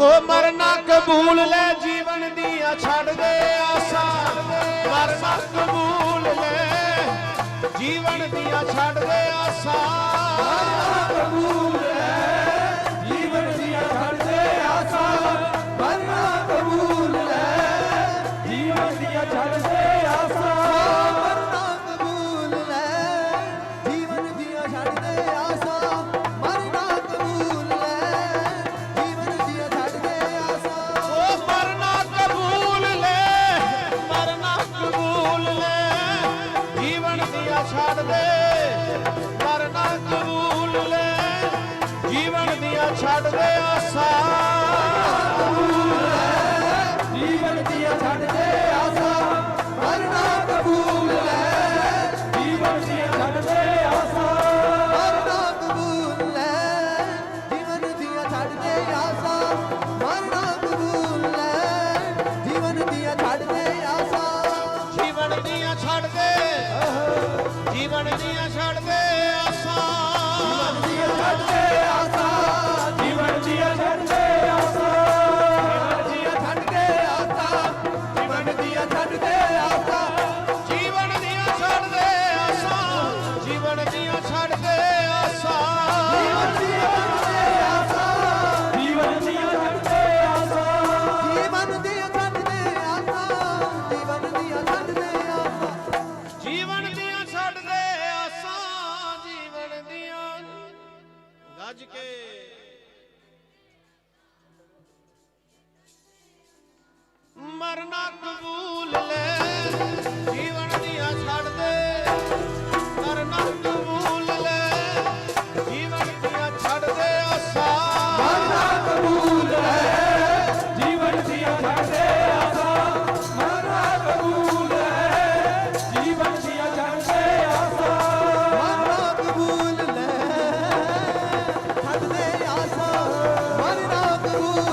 ਹੋ ਮਰਨਾ ਕਬੂਲ ਲੈ ਜੀਵਨ ਦੀਆਂ ਛੱਡ ਦੇ ਆਸਾਂ। ਮਰਨਾ ਕਬੂਲ ਲੈ ਜੀਵਨ ਦੀਆਂ ਛੱਡ ਦੇ ਆਸਾਂ। ਕਬੂਲ ਹੈ ਜੀਵਨ ਦੀਆਂ ਛੱਡਦੇ ਆਸਾਂ। ਮਰਨਾ ਕਬੂਲ ਹੈ ਜੀਵਨ ਦੀਆਂ ਛੱਡਦੇ ਆਸਾਂ ਦੇ ਮਰਨਾ ਕਬੂਲ ਲੈ। ਜੀਵਨ ਦੀਆਂ ਛੱਡ ਦੇ ਆਸਾਂ ਜੀਵਨ ਦੀਆਂ ਛੱਡ ਜੀਵਨ ਦੀਆਂ ਛੱਡ ਗੱਜ ਕੇ ਮਰਨਾ ਕਬੂਲ ਲੈ Oh.